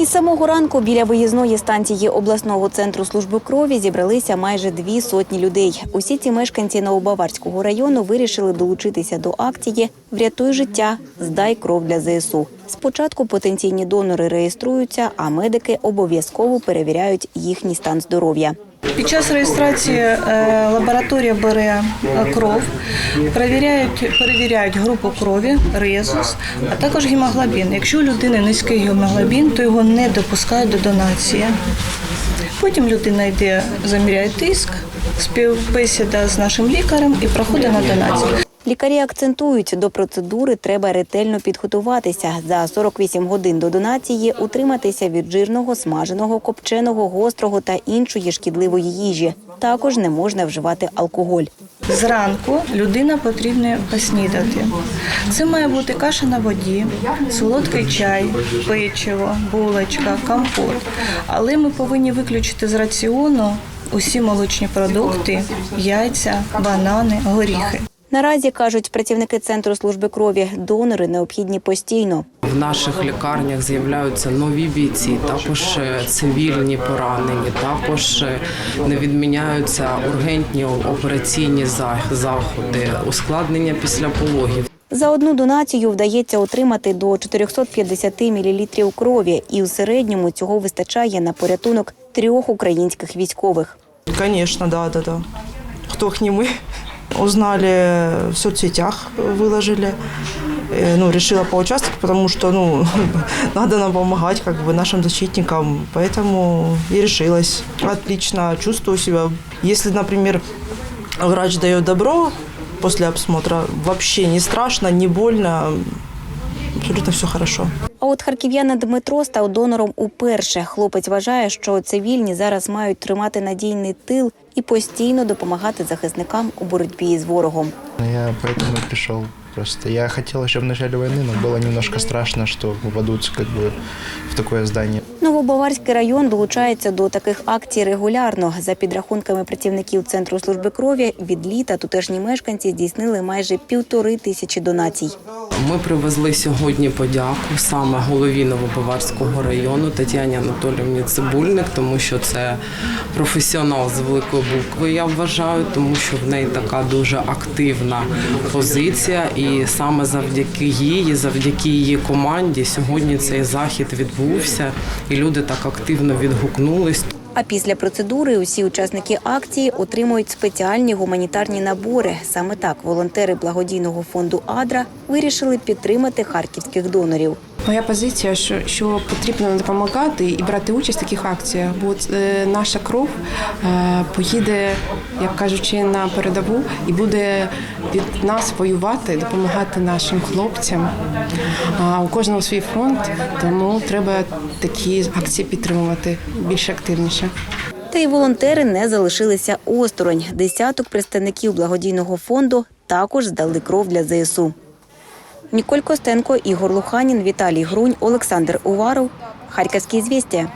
Із самого ранку біля виїзної станції обласного центру служби крові зібралися майже дві сотні людей. Усі ці мешканці Новобаварського району вирішили долучитися до акції Врятуй життя, здай кров для ЗСУ. Спочатку потенційні донори реєструються, а медики обов'язково перевіряють їхній стан здоров'я. Під час реєстрації е, лабораторія бере е, кров, перевіряють, перевіряють групу крові, резус, а також гемоглобін. Якщо у людини низький гемоглобін, то його не допускають до донації. Потім людина йде, заміряє тиск, співбесіда з нашим лікарем і проходить на донацію. Лікарі акцентують, до процедури треба ретельно підготуватися. За 48 годин до донації утриматися від жирного, смаженого, копченого, гострого та іншої шкідливої їжі. Також не можна вживати алкоголь. Зранку людина потрібно поснідати. Це має бути каша на воді, солодкий чай, печиво, булочка, компот. Але ми повинні виключити з раціону усі молочні продукти, яйця, банани, горіхи. Наразі кажуть працівники центру служби крові, донори необхідні постійно. В наших лікарнях з'являються нові бійці, також е, цивільні поранені, також е, не відміняються ургентні операційні заходи, ускладнення після пологів. За одну донацію вдається отримати до 450 мл крові, і у середньому цього вистачає на порятунок трьох українських військових. Конечно, да, да, да. Не мы. Узнали в соцсетях, выложили. Э, Ну, решила поучаствовать, потому что, ну, надо нам помогать, как бы, нашим защитникам. Поэтому и решилась. Отлично чувствую себя. Если, например, врач дает добро после обсмотра, вообще не страшно, не больно, абсолютно все хорошо. А от харків'янин Дмитро став донором уперше. Хлопець вважає, що цивільні зараз мають тримати надійний тил і постійно допомагати захисникам у боротьбі з ворогом. Я поэтому и пришел. Просто я хотел еще в начале войны, но было немножко страшно, что попадут как бы в такое здание. Новобаварський район долучається до таких акцій регулярно. За підрахунками працівників центру служби крові, від літа тутешні мешканці здійснили майже півтори тисячі донацій. Ми привезли сьогодні подяку саме голові Новобаварського району Тетяні Анатоліївні Цибульник, тому що це професіонал з великої букви. Я вважаю, тому що в неї така дуже активна позиція, і саме завдяки їй, завдяки її команді, сьогодні цей захід відбувся, і люди так активно відгукнулись. А після процедури усі учасники акції отримують спеціальні гуманітарні набори. Саме так волонтери благодійного фонду Адра вирішили підтримати харківських донорів. Моя позиція, що, що потрібно допомагати і брати участь в таких акціях, бо е, наша кров е, поїде, як кажучи, на передову і буде від нас воювати, допомагати нашим хлопцям. А у кожного свій фронт, тому треба такі акції підтримувати більш активніше. Та й волонтери не залишилися осторонь. Десяток представників благодійного фонду також здали кров для ЗСУ. Ніколь Костенко, Ігор Луханін, Віталій Грунь, Олександр Уваров. Харківські звістя.